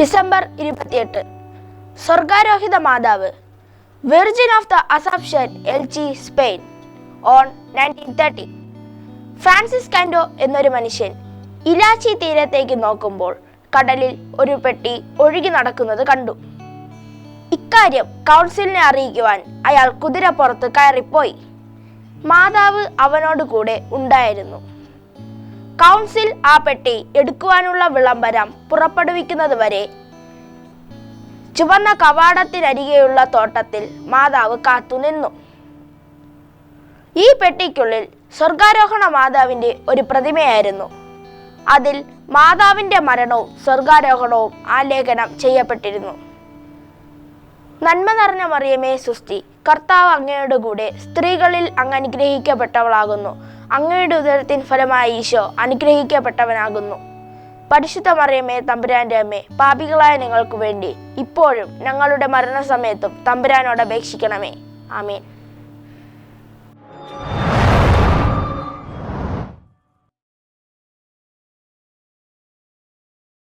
December ഇരുപത്തിയെട്ട്. സ്വർഗാരോഹിത മാതാവ് virgin of the assumption G Spain on nineteen thirty Francis Cando എന്നൊരു മനുഷ്യൻ ഇലാച്ചി തീരത്തേക്ക് നോക്കുമ്പോൾ കടലിൽ ഒരു പെട്ടി ഒഴുകി നടക്കുന്നത് കണ്ടു. ഇക്കാര്യം കൗൺസിലിനെ അറിയിക്കുവാൻ അയാൾ കുതിരപ്പുറത്ത് കയറിപ്പോയി. മാതാവ് അവനോട് കൂടെ ഉണ്ടായിരുന്നു. കൗൺസിൽ ആ പെട്ടി എടുക്കുവാനുള്ള വിളംബരം പുറപ്പെടുവിക്കുന്നത് വരെ. ചുവന്ന കവാടത്തിനരികെയുള്ള തോട്ടത്തിൽ മാതാവ് കാത്തുനിന്നു ഈ പെട്ടിക്കുള്ളിൽ സ്വർഗാരോഹണ മാതാവിന്റെ ഒരു പ്രതിമയായിരുന്നു. അതിൽ മാതാവിന്റെ മരണവും സ്വർഗാരോഹണവും ആലേഖനം ചെയ്യപ്പെട്ടിരുന്നു. നന്മ നിറഞ്ഞ മറിയമേ സുസ്തി കർത്താവ് അങ്ങയുടെ കൂടെ സ്ത്രീകളിൽ അങ്ങ് അനുഗ്രഹിക്കപ്പെട്ടവളാകുന്നു. അങ്ങയുടെ ഉദരത്തിൻ ഫലമായി ഈശോ അനുഗ്രഹിക്കപ്പെട്ടവനാകുന്നു. പരിശുദ്ധ മറിയമ്മേ തമ്പുരാന്റെ അമ്മ പാപികളായ നിങ്ങൾക്കു വേണ്ടി ഇപ്പോഴും ഞങ്ങളുടെ മരണസമയത്തും തമ്പുരാനോട് അപേക്ഷിക്കണമേ. ആമേൻ.